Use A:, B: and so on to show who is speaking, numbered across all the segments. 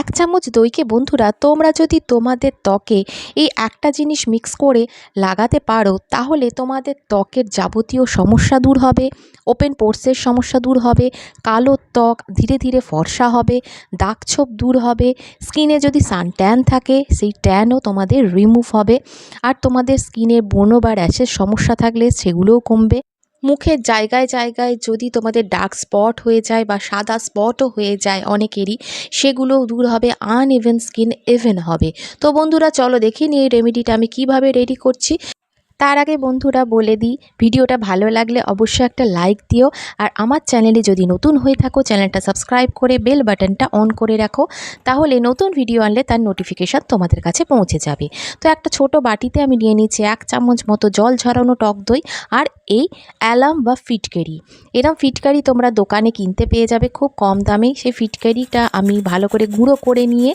A: এক চামচ দইকে বন্ধুরা, তোমরা যদি তোমাদের ত্বকে এই একটা জিনিস মিক্স করে লাগাতে পারো, তাহলে তোমাদের ত্বকের যাবতীয় সমস্যা দূর হবে ওপেন পোর্সের সমস্যা দূর হবে, কালো ত্বক ধীরে ধীরে ফর্সা হবে দাগছোপ দূর হবে স্কিনে যদি সান ট্যান থাকে, সেই ট্যানও তোমাদের রিমুভ হবে, আর তোমাদের স্কিনে ব্রণ বা র্যাশের সমস্যা থাকলে সেগুলোও কমবে। মুখের জায়গায় জায়গায় যদি তোমাদের ডার্ক স্পট হয়ে যায় বা সাদা স্পটও হয়ে যায় অনেকেরই, সেগুলো দূর হবে আনইভেন স্কিন ইভেন হবে। তো বন্ধুরা, চলো দেখে নিয়ে এই রেমেডিটা আমি কীভাবে রেডি করছি। তার আগে বন্ধুরা বলে দিই, ভিডিওটা ভালো লাগলে অবশ্যই একটা লাইক দিও। আর আমার চ্যানেলে যদি নতুন হয়ে থাকো, চ্যানেলটা সাবস্ক্রাইব করে বেল বাটনটা অন করে রাখো। তাহলে নতুন ভিডিও আনলে তার নোটিফিকেশান তোমাদের কাছে পৌঁছে যাবে। তো একটা ছোট বাটিতে আমি নিয়ে নিচ্ছি এক চামচ মতো জল ঝরানো টক দই আর এই অ্যালাম বা ফিটকারি। এরম ফিটকারি তোমরা দোকানে কিনতে পেয়ে যাবে, খুব কম দামে। সেই ফিটকারিটা আমি ভালো করে গুঁড়ো করে নিয়ে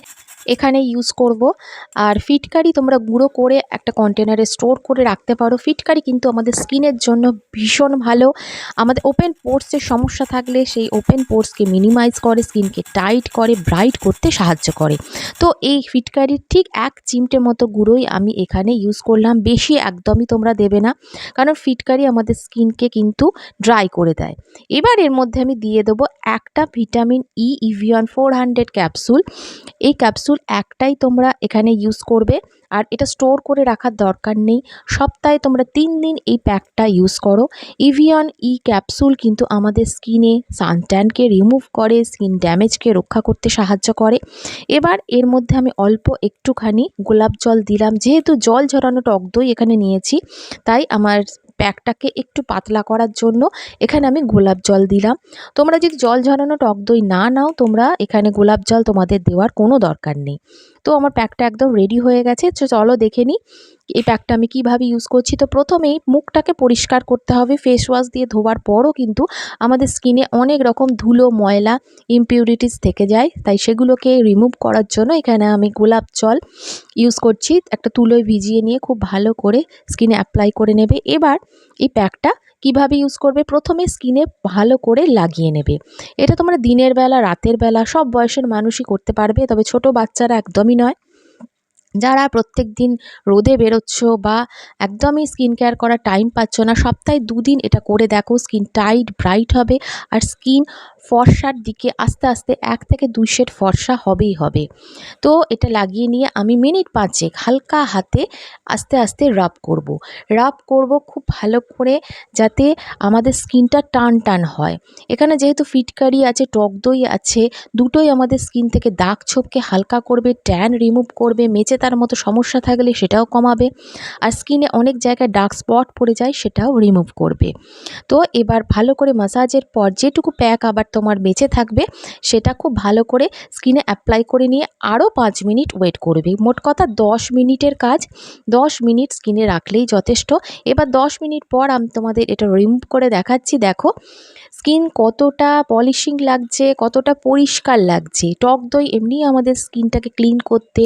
A: এখানে ইউজ করব। আর ফিটকারি তোমরা গুঁড়ো করে একটা কন্টেনারে স্টোর করে রাখতে পারো। ফিটকারি কিন্তু আমাদের স্কিনের জন্য ভীষণ ভালো। আমাদের ওপেন পোর্সের সমস্যা থাকলে সেই ওপেন পোর্সকে মিনিমাইজ করে স্কিনকে টাইট করে ব্রাইট করতে সাহায্য করে। তো এই ফিটকারির ঠিক এক চিমটে মতো গুঁড়োই আমি এখানে ইউজ করলাম। বেশি একদমই তোমরা দেবে না, কারণ ফিটকারি আমাদের স্কিনকে কিন্তু ড্রাই করে দেয়। এবার এর মধ্যে আমি দিয়ে দেবো একটা vitamin E Evion four hundred capsule এই ক্যাপসুল একটাই তোমরা এখানে ইউজ করবে আর এটা স্টোর করে রাখার দরকার নেই। সপ্তাহে তোমরা তিন দিন এই প্যাকটা ইউজ করো। ইভিয়ন ই ক্যাপসুল কিন্তু আমাদের স্কিনে সানট্যানকে রিমুভ করে স্কিন ড্যামেজকে রক্ষা করতে সাহায্য করে। এবার এর মধ্যে আমি অল্প একটুখানি গোলাপ জল দিলাম। যেহেতু জল ঝরানো টক দই এখানে নিয়েছি, তাই আমার প্যাকটাকে একটু পাতলা করার জন্য এখানে আমি গোলাপ জল দিলাম। তোমরা যদি জল ঝরানো টক দই না নাও, তোমরা এখানে গোলাপ জল তোমাদের দেওয়ার কোনো দরকার নেই। তো আমার প্যাকটা একদম রেডি হয়ে গেছে। চলো দেখে নিই এই প্যাকটা আমি কীভাবে ইউজ করছি? তো প্রথমেই মুখটাকে পরিষ্কার করতে হবে। ফেস ওয়াশ দিয়ে ধোবার পরও কিন্তু আমাদের স্কিনে অনেক রকম ধুলো, ময়লা ইমপিউরিটিস থেকে যায়। তাই সেগুলোকে রিমুভ করার জন্য এখানে আমি গোলাপ জল ইউজ করছি। একটা তুলোয় ভিজিয়ে নিয়ে খুব ভালো করে স্কিনে অ্যাপ্লাই করে নেবে। এবার এই প্যাকটা কীভাবে ইউজ করবে? প্রথমে স্কিনে ভালো করে লাগিয়ে নেবে। এটা তোমরা দিনের বেলা, রাতের বেলা, সব বয়সের মানুষই করতে পারবে। তবে ছোট বাচ্চারা একদমই নয়। যারা প্রত্যেক দিন রোদে বেরোচ্ছ বা একদমই স্কিন কেয়ার করার টাইম পাচ্ছ না, সপ্তাহে দুদিন এটা করে দেখো স্কিন টাইট ব্রাইট হবে, আর স্কিন ফর্সার দিকে আস্তে আস্তে এক থেকে দুই শেড ফর্সা হবেই হবে। তো এটা লাগিয়ে নিয়ে আমি মিনিট পাঁচেক হালকা হাতে আস্তে আস্তে রাব করব। রাব করব খুব ভালো করে যাতে আমাদের স্কিনটা টান টান হয়। এখানে যেহেতু ফিটকারি আছে, টক দই আছে, দুটোই আমাদের স্কিন থেকে দাগ ছোপকে হালকা করবে, ট্যান রিমুভ করবে, মেচে তার মতো সমস্যা থাকলে সেটাও কমাবে আর স্কিনে অনেক জায়গায় ডার্ক স্পট পড়ে যায় সেটাও রিমুভ করবে। তো এবার ভালো করে মাসাজের পর যেটুকু প্যাক আবার তোমার বেঁচে থাকবে, সেটা খুব ভালো করে স্কিনে অ্যাপ্লাই করে নিয়ে আরও পাঁচ মিনিট ওয়েট করবে। মোট কথা দশ মিনিটের কাজ, দশ মিনিট স্কিনে রাখলেই যথেষ্ট। এবার দশ মিনিট পর আমি তোমাদের এটা রিমুভ করে দেখাচ্ছি। দেখো স্কিন কতটা পলিশিং লাগছে, কতটা পরিষ্কার লাগছে। টক দই এমনি আমাদের স্কিনটাকে ক্লিন করতে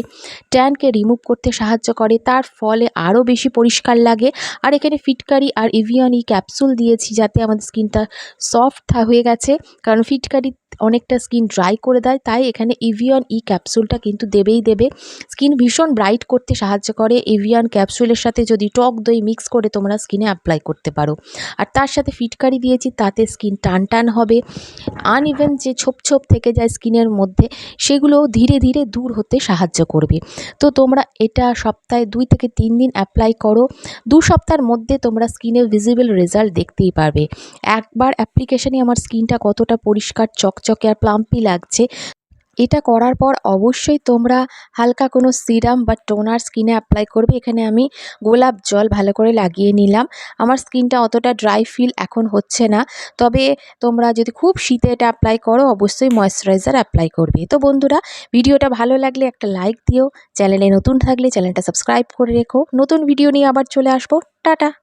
A: ট্যানকে রিমুভ করতে সাহায্য করে। তার ফলে আরও বেশি পরিষ্কার লাগে। আর এখানে ফিটকারি আর ইভিয়ন ক্যাপসুল দিয়েছি যাতে আমাদের স্কিনটা সফট হয়ে গেছে। কারণ ফিটকারি অনেকটা স্কিন ড্রাই করে দেয়, তাই এখানে ইভিয়ন ই ক্যাপসুলটা কিন্তু দেবেই দেবে। স্কিন ভীষণ ব্রাইট করতে সাহায্য করে। এভিয়ান ক্যাপসুলের সাথে যদি টক দই মিক্স করে তোমরা স্কিনে অ্যাপ্লাই করতে পারো। আর তার সাথে ফিটকারি দিয়েছি, তাতে স্কিন টান টান হবে। আনইভেন যে ছোপ ছোপ থেকে যায় স্কিনের মধ্যে সেগুলো ধীরে ধীরে দূর হতে সাহায্য করবে। তো তোমরা এটা সপ্তাহে দুই থেকে তিন দিন অ্যাপ্লাই করো। দু সপ্তাহের মধ্যে তোমরা স্কিনে ভিজিবল রেজাল্ট দেখতেই পারবে। একবার অ্যাপ্লিকেশানে আমার স্কিনটা কতটা পরিষ্কার চকচকে আর প্লাম্পি লাগছে। এটা করার পর অবশ্যই তোমরা হালকা কোনো সিরাম বা টোনার স্কিনে অ্যাপ্লাই করবে। এখানে আমি গোলাপ জল ভালো করে লাগিয়ে নিলাম। আমার স্কিনটা অতটা ড্রাই ফিল এখন হচ্ছে না। তবে তোমরা যদি খুব শীতে এটা অ্যাপ্লাই করো, অবশ্যই ময়শ্চারাইজার অ্যাপ্লাই করবে। তো বন্ধুরা, ভিডিওটা ভালো লাগলে একটা লাইক দিও। চ্যানেলে নতুন থাকলে চ্যানেলটা সাবস্ক্রাইব করে রেখো। নতুন ভিডিও নিয়ে আবার চলে আসব। টাটা!